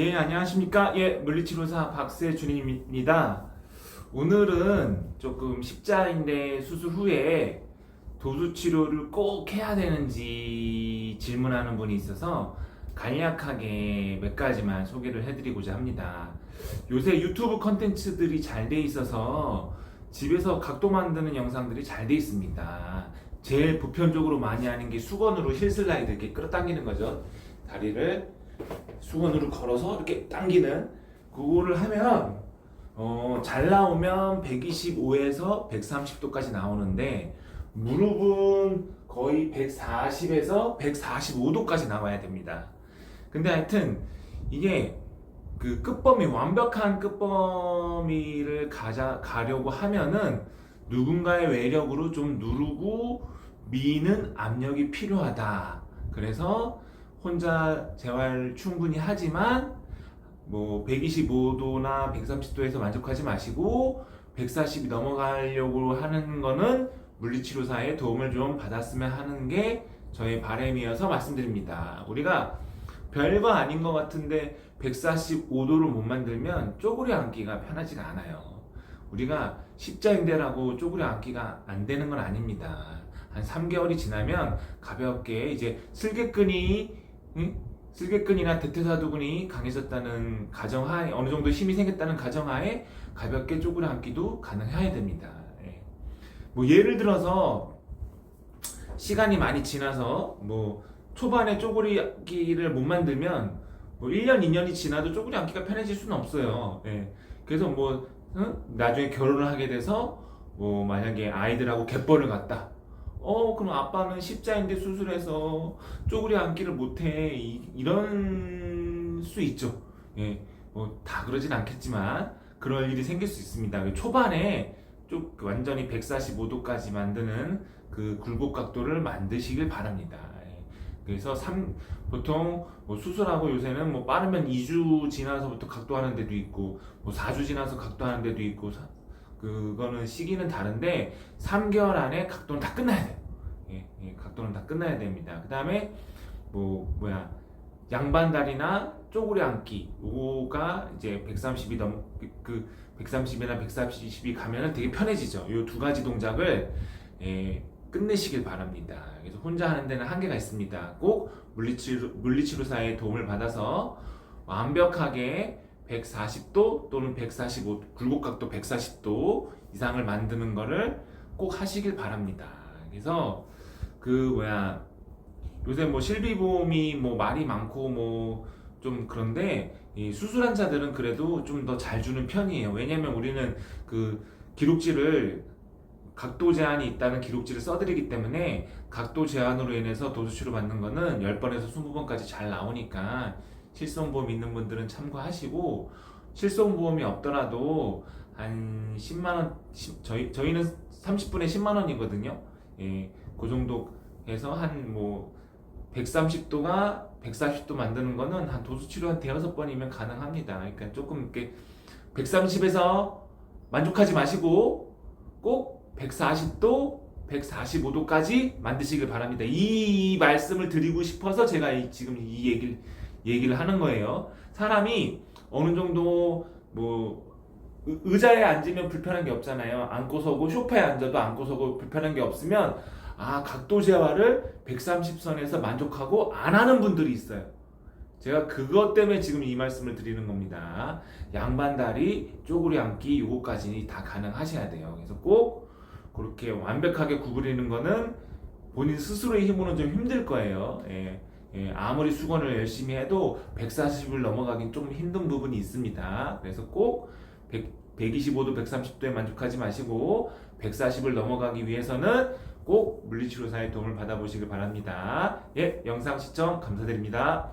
예, 안녕하십니까. 예, 물리치료사 박세준입니다. 오늘은 조금 십자인대 수술 후에 도수 치료를 꼭 해야 되는지 질문하는 분이 있어서 간략하게 몇 가지만 소개를 해드리고자 합니다. 요새 유튜브 컨텐츠들이 잘 돼 있어서 집에서 각도 만드는 영상들이 잘 돼 있습니다. 제일 보편적으로 많이 하는 게 수건으로 힐 슬라이드 이렇게 끌어당기는 거죠. 다리를 수건으로 걸어서 이렇게 당기는 그거를 하면 어, 잘 나오면 125에서 130도까지 나오는데 무릎은 거의 140에서 145도까지 나와야 됩니다. 근데 하여튼 이게 그 끝범위 완벽한 끝범위를 가자 가려고 하면은 누군가의 외력으로 좀 누르고 미는 압력이 필요하다. 그래서 혼자 재활 충분히 하지만 뭐 125도나 130도에서 만족하지 마시고 140이 넘어가려고 하는 거는 물리치료사의 도움을 좀 받았으면 하는 게 저의 바람이어서 말씀드립니다. 우리가 별거 아닌 것 같은데 145도를 못 만들면 쪼그려 앉기가 편하지가 않아요. 우리가 십자인대라고 쪼그려 앉기가 안 되는 건 아닙니다. 한 3개월이 지나면 가볍게 이제 슬개끈이 응? 슬개끈이나 대퇴사두근이 강해졌다는 가정하에 어느 정도 힘이 생겼다는 가정하에 가볍게 쪼그려 앉기도 가능해야 됩니다. 예. 뭐 예를 들어서 시간이 많이 지나서 뭐 초반에 쪼그리 앉기를 못 만들면 뭐 1년, 2년이 지나도 쪼그리 앉기가 편해질 수는 없어요. 예. 그래서 뭐 응? 나중에 결혼을 하게 돼서 뭐 만약에 아이들하고 갯벌을 갔다. 어 그럼 아빠는 십자인대 수술해서 쪼그리 앉기를 못해 이, 이런 수 있죠. 예, 뭐 다 그러진 않겠지만 그럴 일이 생길 수 있습니다. 초반에 쭉 완전히 145도까지 만드는 그 굴곡 각도를 만드시길 바랍니다. 예. 그래서 삼- 보통 뭐 수술하고 요새는 뭐 빠르면 2주 지나서부터 각도 하는 데도 있고 뭐 4주 지나서 각도 하는 데도 있고 사- 그거는 시기는 다른데 3개월 안에 각도는 다 끝나야 돼요. 예, 예, 각도는 다 끝나야 됩니다. 그 다음에 뭐 뭐야 양반다리나 쪼그려 앉기 요거가 이제 130이 넘 그 130이나 140이 가면은 되게 편해지죠. 요 두 가지 동작을 예, 끝내시길 바랍니다. 그래서 혼자 하는 데는 한계가 있습니다. 꼭 물리치료 물리치료사의 도움을 받아서 완벽하게 140도 또는 145 굴곡각도 140도 이상을 만드는 거를 꼭 하시길 바랍니다. 그래서 그 뭐야 요새 뭐 실비보험이 뭐 말이 많고 뭐 좀 그런데 이 수술 환자들은 그래도 좀 더 잘 주는 편이에요. 왜냐면 우리는 그 기록지를 각도 제한이 있다는 기록지를 써드리기 때문에 각도 제한으로 인해서 도수치료 받는 거는 10번에서 20번까지 잘 나오니까 실손보험 있는 분들은 참고하시고 실손보험이 없더라도 한 10만 원 저희 저희는 30분에 10만 원이거든요. 예, 그 정도 해서 한 뭐 130도가 140도 만드는 거는 한 도수 치료 한 대여섯 번이면 가능합니다. 그러니까 조금 이렇게 130에서 만족하지 마시고 꼭 140도 145도까지 만드시길 바랍니다. 이 말씀을 드리고 싶어서 제가 이- 지금 이 얘기를 얘기를 하는 거예요. 사람이 어느 정도 뭐 의- 의자에 앉으면 불편한 게 없잖아요. 앉고 서고 소파에 앉아도 앉고 서고 불편한 게 없으면 아 각도 재활을 130선에서 만족하고 안 하는 분들이 있어요. 제가 그것 때문에 지금 이 말씀을 드리는 겁니다. 양반 다리, 쪼그려 앉기 요거까지 다 가능하셔야 돼요. 그래서 꼭 그렇게 완벽하게 구부리는 거는 본인 스스로의 힘으로는 좀 힘들 거예요. 예. 예, 아무리 수건을 열심히 해도 140을 넘어가긴 좀 힘든 부분이 있습니다. 그래서 꼭 100, 125도, 130도에 만족하지 마시고 140을 넘어가기 위해서는 꼭 물리치료사의 도움을 받아보시길 바랍니다. 예, 영상 시청 감사드립니다.